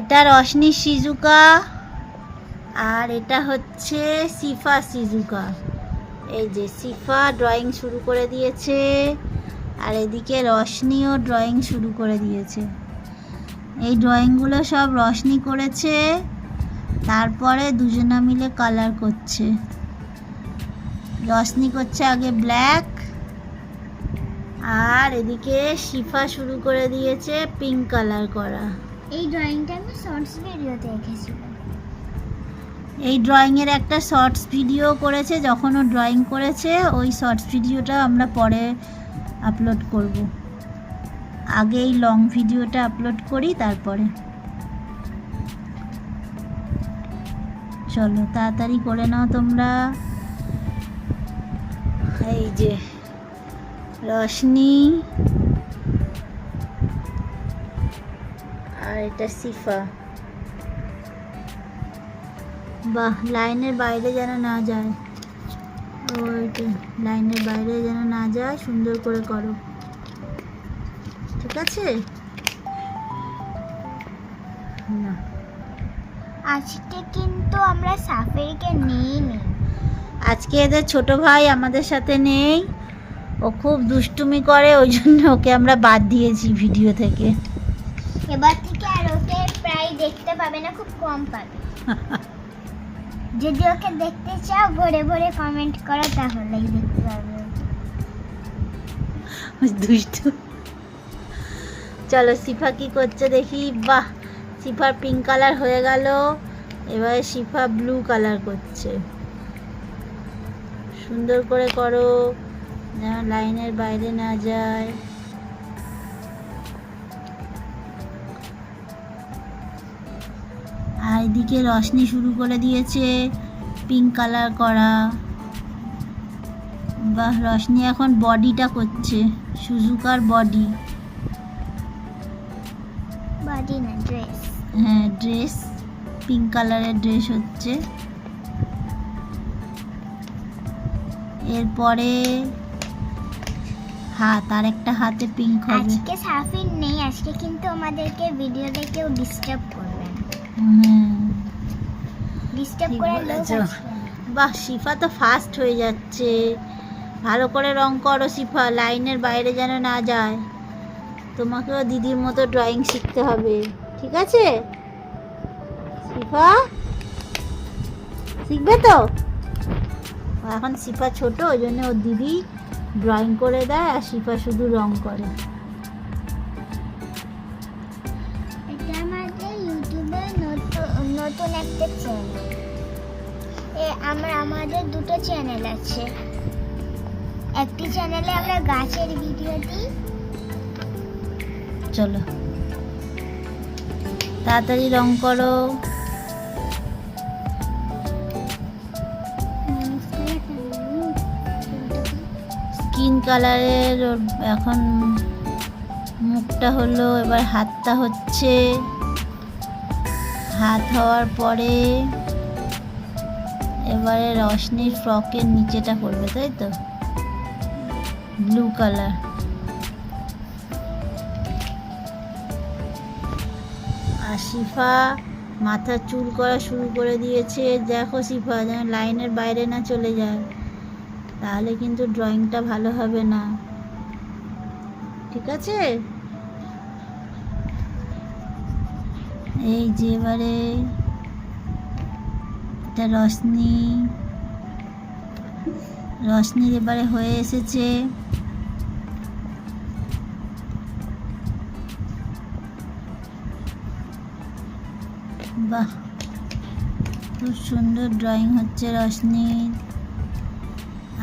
এটা রশনি সিজুকা, আর এটা হচ্ছে সিফা সিজুকা। এই যে সিফা ড্রয়িং শুরু করে দিয়েছে, আর এদিকে রশনিও ড্রয়িং শুরু করে দিয়েছে। এই ড্রয়িংগুলো সব রশনি করেছে, তারপরে দুজনা মিলে কালার করছে। রশনি করছে আগে ব্ল্যাক আর এদিকে শিফা শুরু করে দিয়েছে পিঙ্ক কালার করা। এই ড্রয়িংটা আমি শর্টস ভিডিওতে এঁকেছিলাম। এই ড্রয়িংয়ের একটা শর্টস ভিডিও করেছে, যখন ও ড্রয়িং করেছে, ওই শর্টস ভিডিওটা আমরা পরে আপলোড করব। আগে এই লং ভিডিওটা আপলোড করি, তারপরে। চলো, তাড়াতাড়ি করে নাও তোমরা। এই যে রশনি। আর এটা সিফা। বাহ লাইনের বাইরে যেন না যায়। ওইটা লাইনের বাইরে যেন না যায় সুন্দর করে করো। ঠিক আছে? না। আজকে কিন্তু আমরা সাফেরিকে নিই নি আজকে এদের ছোট ভাই আমাদের সাথে নেই। ও খুব দুষ্টুমি করে ওই জন্য ওকে আমরা বাদ দিয়েছি ভিডিও থেকে। এবার থেকে আর ওকে প্রায় দেখতে পাবে না খুব কম পাবে। যদি ওকে দেখতে চাও ভরে ভরে কমেন্ট করো তাহলেই দেখতে পাবে। দুষ্টু। চলো সিফা কি করছে দেখি। বাহ সিফার পিঙ্ক কালার হয়ে গেল। এবার সিফা ব্লু কালার করছে। সুন্দর করে করো যেন লাইনের বাইরে না যায়। আর এদিকে রশনি শুরু করে দিয়েছে পিঙ্ক কালার করা। বাহ রশনি এখন বডিটা করছে সুজুকার বডি বডি না ড্রেস হ্যাঁ ড্রেস পিঙ্ক কালারের ড্রেস হচ্ছে। এরপরে হাত আর একটা হাতে পিঙ্ক হবে। আজকে সাফির নেই আজকে কিন্তু আমাদেরকে ভিডিও দেখেও ডিস্টার্ব করবে। বাহ শিফা তো ফাস্ট হয়ে যাচ্ছে। ভালো করে রং করো শিফা লাইনের বাইরে যেন না যায়। তোমাকেও দিদির মতো ড্রয়িং শিখতে হবে ঠিক আছে? শিফা? শিখবে তো? এখন শিফা ছোট ওই জন্য ওর দিদি ড্রয়িং করে দেয় আর শিফা শুধু রং করে। একটা চ্যানেল এ, আমার, আমাদের দুটো চ্যানেল আছে। একটি চ্যানেলে আমরা গাছের ভিডিও দিই। চলো। তাড়াতাড়ি রং করো। স্কিন কালারের, এখন মুখটা হলো, এবার হাতটা হচ্ছে। হাত হওয়ার পরে এবারে রশনির ফ্রকের নিচেটা করবে তাই তো? ব্লু কালার শিফা মাথা চুল করা শুরু করে দিয়েছে। দেখো শিফা, যেন লাইনের বাইরে না চলে যায়। তাহলে কিন্তু ড্রয়িংটা ভালো হবে না। ঠিক আছে? এই যে এবারে এটা রশনি রশনির এবারে হয়ে এসেছে। বাহ, খুব সুন্দর ড্রয়িং হচ্ছে রশনির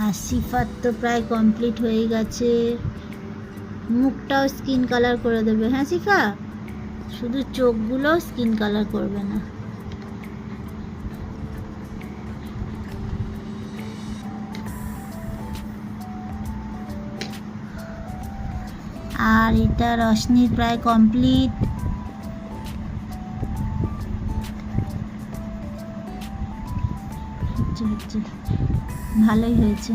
আর সিফার তো প্রায় কমপ্লিট হয়ে গেছে। মুখটাও স্কিন কালার করে দেবে হ্যাঁ সিফা শুধু চোখগুলো স্কিন কালার করবে না। আর এটা রশনির প্রায় কমপ্লিট ভালোই হয়েছে।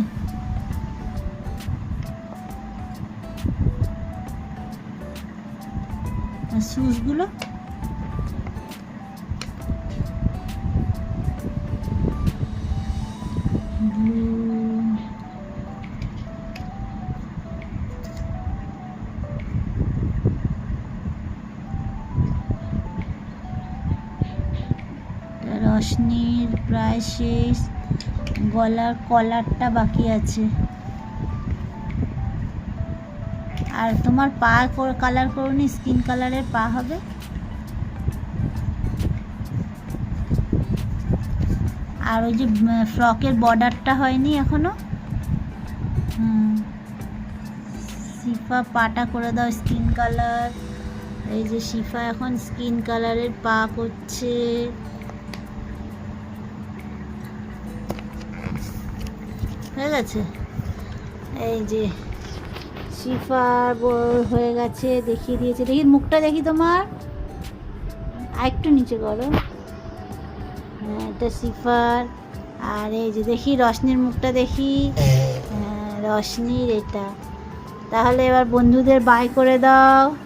আর সুচগুলো রশনির প্রায় শেষ। গলার কলারটা বাকি আছে। আর তোমার পা কালার করুনি স্কিন কালারের পা হবে। আর ওই যে ফ্রকের বর্ডারটা হয়নি এখনও? শিফা পাটা করে দাও স্কিন কালার এই যে শিফা এখন স্কিন কালারের পা করছে। হয়ে গেছে? এই যে শিফার ব- হয়ে গেছে, দেখিয়ে দিয়েছে। দেখি, মুখটা দেখি তোমার। আর একটু নিচে করো। হ্যাঁ এটা শিফার। আর এই যে দেখি রশনির মুখটা দেখি। হ্যাঁ রশনির এটা। তাহলে এবার বন্ধুদের বাই করে দাও।